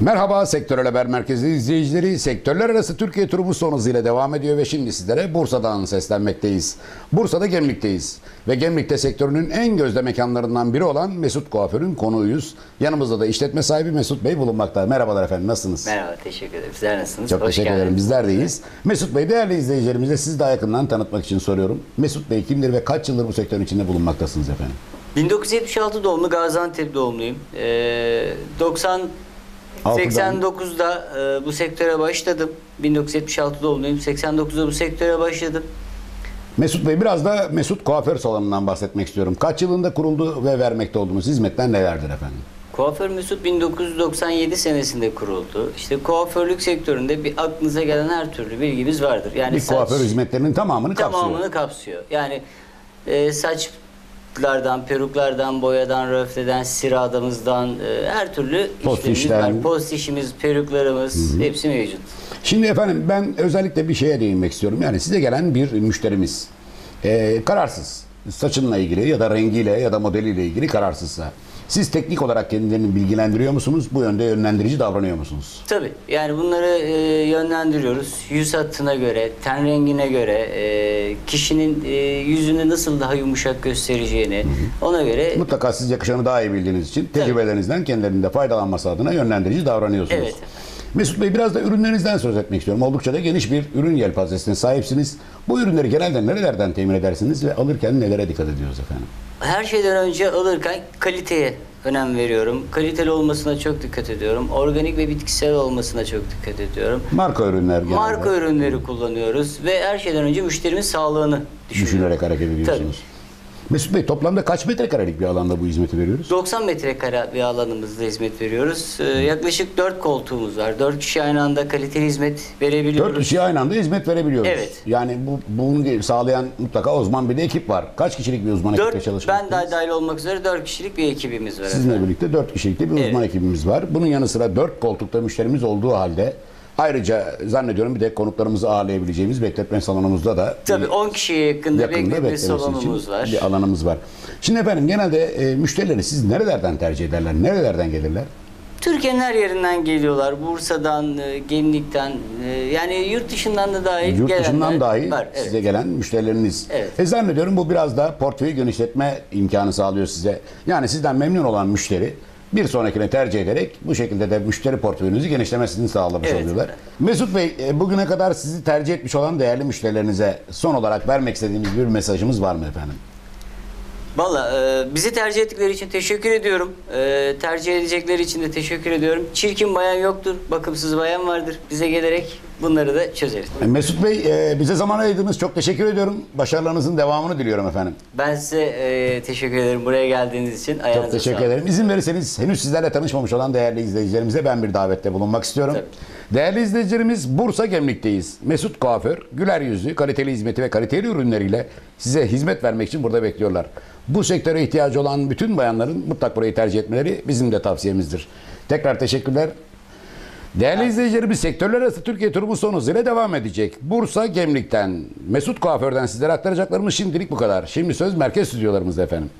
Merhaba Sektörel Haber Merkezi izleyicileri. Sektörler arası Türkiye turu bu son hızıyla devam ediyor ve şimdi sizlere Bursa'dan seslenmekteyiz. Bursa'da Gemlik'teyiz ve Gemlik'te sektörünün en gözde mekanlarından biri olan Mesut Kuaför'ün konuğuyuz. Yanımızda da işletme sahibi Mesut Bey bulunmakta. Merhabalar efendim nasılsınız? Merhaba, teşekkür ederim. Sizler nasılsınız? Çok Hoş teşekkür geldiniz. ederim. Bizler de iyiyiz. Mesut Bey değerli izleyicilerimize sizi daha yakından tanıtmak için soruyorum. Mesut Bey kimdir ve kaç yıldır bu sektörün içinde bulunmaktasınız efendim? 1976 doğumlu Gaziantep doğumluyum. Ee, 90 Altıdan- 89'da e, bu sektöre başladım. 1976 doğumluyum. 89'da bu sektöre başladım. Mesut Bey biraz da Mesut Kuaför Salonu'ndan bahsetmek istiyorum. Kaç yılında kuruldu ve vermekte olduğumuz hizmetler nelerdir efendim? Kuaför Mesut 1997 senesinde kuruldu. İşte kuaförlük sektöründe bir aklınıza gelen her türlü bilgimiz vardır. Yani Bir saç- kuaför hizmetlerinin tamamını kapsıyor. tamamını kapsıyor. Yani e, saçlardan, peruklardan, boyadan, röfleden, siradamızdan e, her türlü Post işlemimiz işler. var. Post işimiz, peruklarımız hepsi mevcut. Şimdi efendim ben özellikle bir şeye değinmek istiyorum. Yani size gelen bir müşterimiz eee, kararsız. Saçınla ilgili ya da rengiyle ya da modeliyle ilgili kararsızsa. Siz teknik olarak kendilerini bilgilendiriyor musunuz? Bu yönde yönlendirici davranıyor musunuz? Tabii yani bunları e, yönlendiriyoruz. Yüz hattına göre, ten rengine göre, e, kişinin e, yüzünü nasıl daha yumuşak göstereceğini ona göre Mutlaka siz yakışanı daha iyi bildiğiniz için tecrübelerinizden kendilerinde faydalanması adına yönlendirici davranıyorsunuz. Evet. Mesut Bey biraz da ürünlerinizden söz etmek istiyorum. Oldukça da geniş bir ürün yelpazesine sahipsiniz. Bu ürünleri genelde nerelerden temin edersiniz ve alırken nelere dikkat ediyoruz efendim? Her şeyden önce alırken kaliteye önem veriyorum. Kaliteli olmasına çok dikkat ediyorum. Organik ve bitkisel olmasına çok dikkat ediyorum. Marka ürünler genelde. Marka ürünleri kullanıyoruz ve her şeyden önce müşterimin sağlığını düşünüyorum. düşünerek hareket ediyorsunuz. Mesut Bey toplamda kaç metrekarelik bir alanda bu hizmeti veriyoruz? 90 metrekare bir alanımızda hizmet veriyoruz. Ee, yaklaşık 4 koltuğumuz var. 4 kişi aynı anda kaliteli hizmet verebiliyoruz. Dört kişiye aynı anda hizmet verebiliyoruz. Evet. Yani bu bunu sağlayan mutlaka uzman bir de ekip var. Kaç kişilik bir uzman ekiple 4 çalışmaktadır? ben dahil olmak üzere 4 kişilik bir ekibimiz var. Sizinle efendim. birlikte dört kişilik de bir uzman Evet. ekibimiz var. Bunun yanı sıra dört koltukta müşterimiz olduğu halde ayrıca zannediyorum bir de konuklarımızı ağırlayabileceğimiz bekletme salonumuzda da Tabii 10 kişiye yakın da yakında bekletme salonumuz var. bir alanımız var. Şimdi efendim genelde e, müşterileri siz nerelerden tercih ederler? Nerelerden gelirler? Türkiye'nin her yerinden geliyorlar. Bursa'dan, e, Gemlik'ten, e, yani yurt dışından da dahil Yurt dışından dahi var. Evet. size gelen müşterileriniz. Evet. E zannediyorum bu biraz da portföyü genişletme imkanı sağlıyor size. Yani sizden memnun olan müşteri bir sonrakine tercih ederek bu şekilde de müşteri portföyünüzü genişlemesini sağlamış Evet. oluyorlar. Mesut Bey e, bugüne kadar sizi tercih etmiş olan değerli müşterilerinize son olarak vermek istediğiniz bir mesajımız var mı efendim? Valla e, bizi tercih ettikleri için teşekkür ediyorum. E, tercih edecekleri için de teşekkür ediyorum. Çirkin bayan yoktur, bakımsız bayan vardır. Bize gelerek bunları da çözeriz. E, Mesut Bey e, bize zaman ayırdınız. Çok teşekkür ediyorum. Başarılarınızın devamını diliyorum efendim. Ben size e, teşekkür ederim buraya geldiğiniz için. Çok Ayağınıza teşekkür sağlık. ederim. İzin verirseniz henüz sizlerle tanışmamış olan değerli izleyicilerimize ben bir davette bulunmak istiyorum. Tabii. Değerli izleyicilerimiz Bursa Gemlik'teyiz. Mesut Kuaför, güler yüzlü, kaliteli hizmeti ve kaliteli ürünleriyle size hizmet vermek için burada bekliyorlar. Bu sektöre ihtiyacı olan bütün bayanların mutlak burayı tercih etmeleri bizim de tavsiyemizdir. Tekrar teşekkürler. Değerli izleyicilerimiz sektörler arası Türkiye turu bu son hızıyla devam edecek. Bursa Gemlik'ten, Mesut Kuaför'den sizlere aktaracaklarımız şimdilik bu kadar. Şimdi söz merkez stüdyolarımızda efendim.